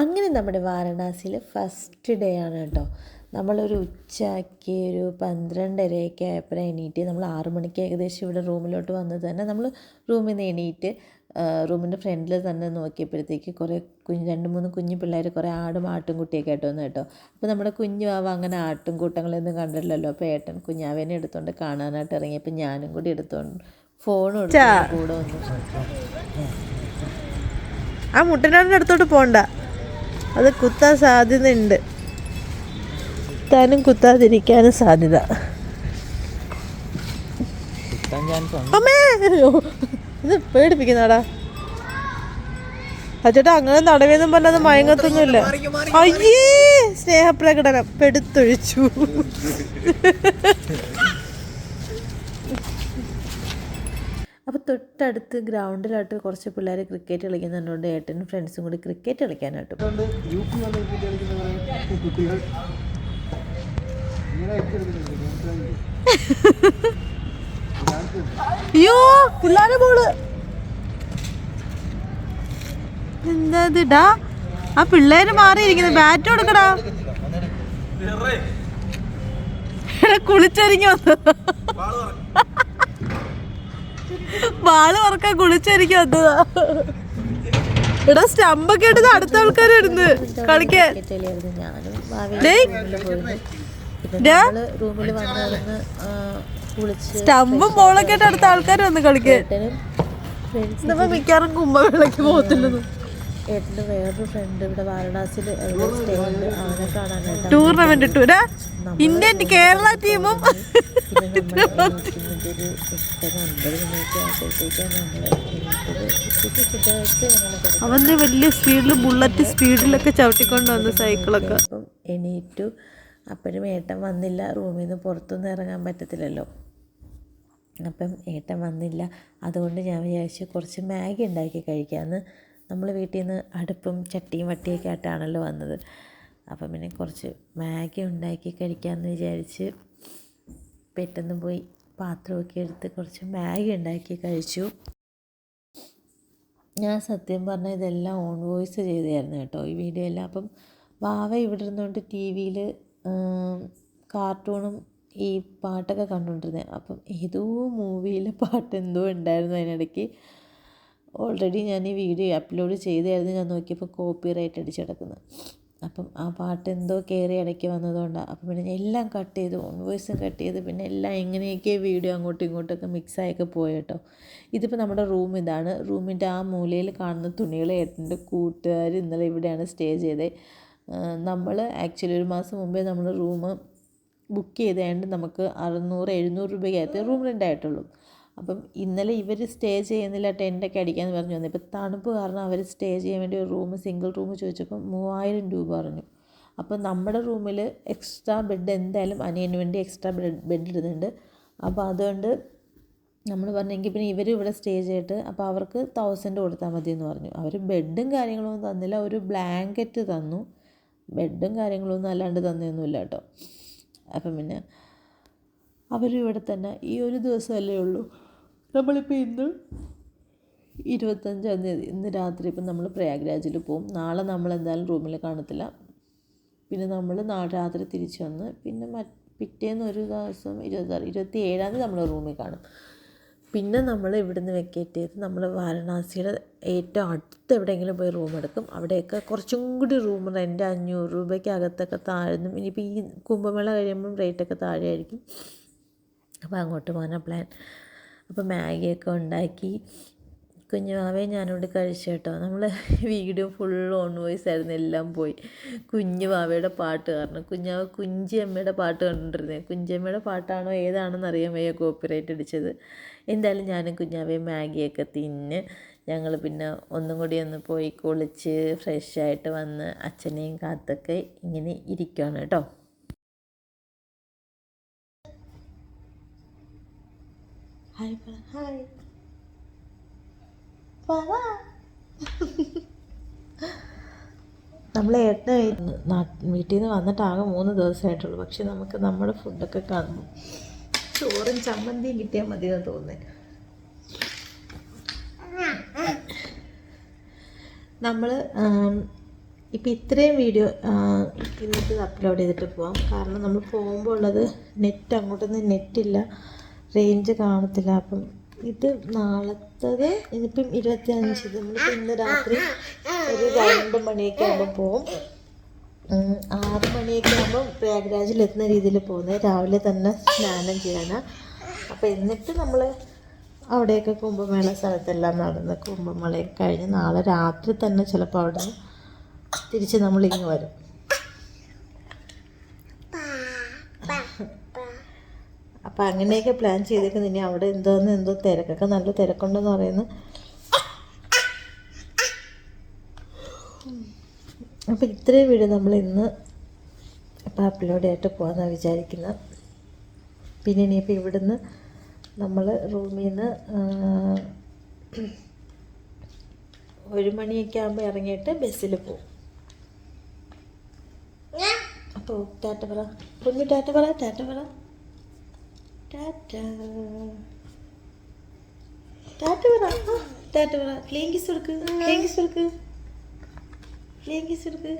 അങ്ങനെ നമ്മുടെ വാരണാസിയിൽ first day ആണ് കേട്ടോ. നമ്മളൊരു ഉച്ചയ്ക്ക് ഒരു പന്ത്രണ്ടരയൊക്കെ ആയപ്പോഴേ എണീറ്റ്. നമ്മൾ ആറു മണിക്ക് ഏകദേശം ഇവിടെ റൂമിലോട്ട് വന്നത് തന്നെ നമ്മൾ റൂമിൽ നിന്ന് എണീറ്റ് റൂമിന്റെ ഫ്രണ്ടിൽ തന്നെ നോക്കിയപ്പോഴത്തേക്ക് കുറേ കുഞ്ഞ് രണ്ട് മൂന്ന് കുഞ്ഞു പിള്ളേർ കുറേ ആടും ആട്ടും കുട്ടിയൊക്കെ ആയിട്ട് വന്നു കേട്ടോ. അപ്പോൾ നമ്മുടെ കുഞ്ഞു ആവ അങ്ങനെ ആട്ടും കൂട്ടങ്ങളൊന്നും കണ്ടിട്ടില്ലല്ലോ. അപ്പോൾ ഏട്ടൻ കുഞ്ഞാവേനെ എടുത്തുകൊണ്ട് കാണാനായിട്ട് ഇറങ്ങിയപ്പോൾ ഞാനും കൂടി എടുത്തുകൊണ്ട് ഫോണും എടുത്ത് കൂടെ വന്നു. ആ മുട്ടനാടിന്റെ അടുത്തോട്ട് പോണ്ട. അത് കുത്താൻ സാധ്യതയുണ്ട്. കുത്താനും കുത്താതിരിക്കാനും സാധ്യത. അമ്മേ! ഇത് പേടിപ്പിക്കുന്നാടാ അച്ചേട്ടാ അങ്ങനെ നടവേന്നും പറഞ്ഞത് മയങ്ങത്തൊന്നുമില്ല. അയ്യേ സ്നേഹപ്രകടനം പെടുത്തൊഴിച്ചു. അപ്പോൾ തൊട്ടടുത്ത് ഗ്രൗണ്ടിലായിട്ട് കുറച്ച് പിള്ളേർ ക്രിക്കറ്റ് കളിക്കുന്നുണ്ട്. ഏട്ടനും ഫ്രണ്ട്സും കൂടി ക്രിക്കറ്റ് കളിക്കാനായിട്ട്. വന്ന് അയ്യോ പിള്ളേരെ ബോൾ എന്താ ആ പിള്ളേര് മാറിയിരിക്കുന്നു. ബാറ്റ് കൊടുക്കടാ. എടാ കുളിച്ചൊരുങ്ങി വന്നത് ബാൾ പറക്കാൻ കുളിച്ചായിരിക്കും അത്. ഇവിടെ സ്റ്റമ്പൊക്കെ എടുത്ത് അടുത്ത ആൾക്കാരെടുന്ന് കളിക്കാൻ. സ്റ്റമ്പും ബോളൊക്കെ ആയിട്ട് അടുത്ത ആൾക്കാർ വന്ന് കളിക്കാൻ. മിക്കാറും മിക്കവാറും പോകത്തില്ലെന്ന് ഏട്ടന്റെ വേറൊരു ഫ്രണ്ട് ഇവിടെ വാരണാസിയിൽ സ്റ്റേ ഉണ്ട് അവനെ കാണാനായിട്ട് ടൂർണമെന്റ് ടൂരാ ഇന്ത്യൻ കേരള ടീമും പിന്നെ നമ്മൾ ഒരു എട്ടര ഒൻപത് മണിയൊക്കെ ആകുമ്പോഴത്തേക്കാണ് നമ്മൾ ഉച്ചയ്ക്ക് ഫുഡൊക്കെ നമ്മൾ കിടക്കും. അവന്റെ വലിയ സ്പീഡിൽ ബുള്ളറ്റ് സ്പീഡിലൊക്കെ ചവിട്ടിക്കൊണ്ട് വന്നു സൈക്കിളൊക്കെ അപ്പം എണീറ്റു. അപ്പോഴും ഏട്ടൻ വന്നില്ല. റൂമിൽ നിന്ന് പുറത്തൊന്നും ഇറങ്ങാൻ പറ്റത്തില്ലല്ലോ. അപ്പം ഏട്ടൻ വന്നില്ല. അതുകൊണ്ട് ഞാൻ വിചാരിച്ചു കുറച്ച് മാഗി ഉണ്ടാക്കി കഴിക്കാമെന്ന് നമ്മൾ വീട്ടിൽ നിന്ന് അടുപ്പും ചട്ടിയും വട്ടിയൊക്കെ ആയിട്ടാണല്ലോ വന്നത്. അപ്പം പിന്നെ കുറച്ച് മാഗി ഉണ്ടാക്കി കഴിക്കാമെന്ന് വിചാരിച്ച് പെട്ടെന്ന് പോയി പാത്രമൊക്കെ എടുത്ത് കുറച്ച് മാഗി ഉണ്ടാക്കി കഴിച്ചു. ഞാൻ സത്യം പറഞ്ഞാൽ ഇതെല്ലാം ഓൺ വോയിസ് ചെയ്തായിരുന്നു കേട്ടോ ഈ വീഡിയോ എല്ലാം അപ്പം വാവ ഇവിടെ ഇരുന്നുകൊണ്ട് ടി വിയിൽ കാർട്ടൂണും ഈ പാട്ടൊക്കെ കണ്ടുകൊണ്ടിരുന്നത് അപ്പം ഏതോ മൂവിയിലെ പാട്ട് എന്തോ ഉണ്ടായിരുന്നു അതിനിടയ്ക്ക്. ഓൾറെഡി ഞാൻ ഈ വീഡിയോ അപ്ലോഡ് ചെയ്തായിരുന്നു. ഞാൻ നോക്കിയപ്പോൾ കോപ്പി റൈറ്റ് അടിച്ച് കിടക്കുന്നത് അപ്പം ആ പാട്ട് എന്തോ കയറി ഇടയ്ക്ക് വന്നതുകൊണ്ടാണ് അപ്പം പിന്നെ എല്ലാം കട്ട് ചെയ്തു വോയിസും കട്ട് ചെയ്ത്. പിന്നെ എല്ലാം എങ്ങനെയൊക്കെ വീഡിയോ അങ്ങോട്ടും ഇങ്ങോട്ടൊക്കെ മിക്സായൊക്കെ പോയി കേട്ടോ. ഇതിപ്പോൾ നമ്മുടെ റൂം ഇതാണ്. റൂമിന്റെ ആ മൂലയിൽ കാണുന്ന തുണികൾ ഏട്ടന്റെ കൂട്ടുകാർ ഇന്നലെ ഇവിടെയാണ് സ്റ്റേ ചെയ്തത് നമ്മൾ ആക്ച്വലി ഒരു മാസം മുമ്പേ നമ്മൾ റൂം ബുക്ക് ചെയ്തതുകൊണ്ട് നമുക്ക് അറുന്നൂറ് എഴുന്നൂറ് രൂപയ്ക്കകത്ത് റൂം റെന്റ് ആയിട്ടുള്ളൂ. അപ്പം ഇന്നലെ ഇവർ സ്റ്റേ ചെയ്യുന്നില്ല ടെന്റൊക്കെ അടിക്കാമെന്ന് പറഞ്ഞു വന്നു. ഇപ്പം തണുപ്പ് കാരണം അവർ സ്റ്റേ ചെയ്യാൻ വേണ്ടി ഒരു റൂം സിംഗിൾ റൂം ചോദിച്ചപ്പം മൂവായിരം രൂപ പറഞ്ഞു. അപ്പം നമ്മുടെ റൂമിൽ എക്സ്ട്രാ ബെഡ് എന്തായാലും അനിയന് വേണ്ടി എക്സ്ട്രാ ബെഡ് ബെഡ് ഇടുന്നുണ്ട്. അപ്പോൾ അതുകൊണ്ട് നമ്മൾ പറഞ്ഞെങ്കിൽ പിന്നെ ഇവർ ഇവിടെ സ്റ്റേ ചെയ്തിട്ട് അപ്പോൾ അവർക്ക് തൗസൻഡ് കൊടുത്താൽ മതി എന്ന് പറഞ്ഞു. അവർ ബെഡും കാര്യങ്ങളൊന്നും തന്നില്ല ഒരു ബ്ലാങ്കറ്റ് തന്നു. ബെഡും കാര്യങ്ങളൊന്നും അല്ലാണ്ട് തന്നൊന്നുമില്ല കേട്ടോ. അപ്പം പിന്നെ അവരും ഇവിടെ തന്നെ ഈ ഒരു ദിവസമല്ലേ ഉള്ളൂ. നമ്മളിപ്പോൾ ഇന്ന് ഇരുപത്തഞ്ചാം തീയതി ഇന്ന് രാത്രി ഇപ്പം നമ്മൾ പ്രയാഗ്രാജിൽ പോവും. നാളെ നമ്മൾ എന്തായാലും റൂമിൽ കാണത്തില്ല. പിന്നെ നമ്മൾ നാളെ രാത്രി തിരിച്ചു വന്ന് പിന്നെ പിറ്റേന്ന് ഒരു ദിവസം ഇരുപത്താറ് ഇരുപത്തി ഏഴാം തീയതി നമ്മൾ റൂമിൽ കാണും. പിന്നെ നമ്മൾ ഇവിടുന്ന് വെക്കേറ്റ് ചെയ്ത് നമ്മൾ വാരണാസിയുടെ ഏറ്റവും അടുത്ത് എവിടെയെങ്കിലും പോയി റൂം എടുക്കും. അവിടെയൊക്കെ കുറച്ചും കൂടി റൂം റെന്റ് അഞ്ഞൂറ് രൂപയ്ക്ക് അകത്തൊക്കെ താഴ്ന്നും ഇനിയിപ്പോൾ ഈ കുംഭമേള കഴിയുമ്പം റേറ്റൊക്കെ താഴെയായിരിക്കും. അപ്പോൾ അങ്ങോട്ട് പോകാനാണ് പ്ലാൻ അപ്പോൾ മാഗിയൊക്കെ ഉണ്ടാക്കി. കുഞ്ഞുമാവേ ഞാനിവിടെ കഴിച്ചു കേട്ടോ. നമ്മൾ വീട് ഫുൾ ഓൺ വോയിസ് ആയിരുന്നു എല്ലാം പോയി. കുഞ്ഞുമാവയുടെ പാട്ട് കാരണം. കുഞ്ഞാവ കുഞ്ചിയമ്മയുടെ പാട്ട് കണ്ടിരുന്നത് കുഞ്ചിയമ്മയുടെ പാട്ടാണോ ഏതാണെന്ന് അറിയാൻ വയ്യ കോപ്പിറൈറ്റ് അടിച്ചത്. എന്തായാലും ഞാനും കുഞ്ഞാവേ മാഗിയൊക്കെ തിന്ന് ഞങ്ങൾ പിന്നെ ഒന്നും കൂടി ഒന്ന് പോയി കുളിച്ച് ഫ്രഷായിട്ട് വന്ന് അച്ഛനെയും കാത്തൊക്കെ ഇങ്ങനെ ഇരിക്കുകയാണ് കേട്ടോ. ഹായ് പറ ഹായ്. നമ്മൾ ഏട്ടന് വീട്ടിൽ നിന്ന് വന്നിട്ട് ആകെ മൂന്ന് ദിവസമായിട്ടുള്ളൂ പക്ഷെ നമുക്ക് നമ്മുടെ ഫുഡൊക്കെ കാണുമ്പോൾ ചോറും ചമ്മന്തിയും കിട്ടിയാൽ മതി എന്ന് തോന്നുന്നത് നമ്മൾ ഇപ്പം ഇത്രയും വീഡിയോ ഇന്നത്തെ അപ്ലോഡ് ചെയ്തിട്ട് പോവാം. കാരണം നമ്മൾ പോകുമ്പോൾ ഉള്ളത് നെറ്റ് അങ്ങോട്ടൊന്നും നെറ്റില്ല റേഞ്ച് കാണത്തില്ല. അപ്പം ഇത് നാളത്തത് ഇനിയിപ്പം ഇരുപത്തി അഞ്ച് നമ്മളിപ്പോൾ ഇന്ന് രാത്രി ഒരു രണ്ട് മണിയൊക്കെ ആകുമ്പോൾ ഉം, ആറ് മണിയൊക്കെ ആകുമ്പോൾ പ്രയാഗ്രാജിൽ എത്തുന്ന രീതിയിൽ പോകുന്നത്. രാവിലെ തന്നെ സ്നാനം ചെയ്യാനാണ് അപ്പോൾ എന്നിട്ട് നമ്മൾ അവിടെയൊക്കെ കുംഭമേള സ്ഥലത്തെല്ലാം നടന്ന് കുംഭമേളയൊക്കെ കഴിഞ്ഞ് നാളെ രാത്രി തന്നെ ചിലപ്പോൾ അവിടെ തിരിച്ച് നമ്മൾ ഇങ്ങ് വരും. അപ്പം അങ്ങനെയൊക്കെ പ്ലാൻ ചെയ്തേക്കുന്നത്. ഇനി അവിടെ എന്തോന്ന് എന്തോ തിരക്കൊക്കെ നല്ല തിരക്കുണ്ടെന്ന് പറയുന്നു. അപ്പം ഇത്രയും വീഡിയോ നമ്മൾ ഇന്ന് ഇപ്പം അപ്ലോഡ് ആയിട്ട് പോകാമെന്നാണ് വിചാരിക്കുന്നത് പിന്നെ ഇനിയിപ്പോൾ ഇവിടുന്ന് നമ്മൾ റൂമിൽ നിന്ന് ഒരു മണിയൊക്കെ ആകുമ്പോൾ ഇറങ്ങിയിട്ട് ബസ്സിൽ പോകും അപ്പോൾ ടാറ്റ പറ. കുഞ്ഞു ടാറ്റ പറ ടാറ്റ പറ. ടാറ്റ ടാറ്റ പറ ആ, ടാറ്റ പറ ക്ലീൻ കിസ് കൊടുക്ക് ക്ലീൻ കിസ് കൊടുക്ക് ക്ലീൻ കിസ് കൊടുക്ക്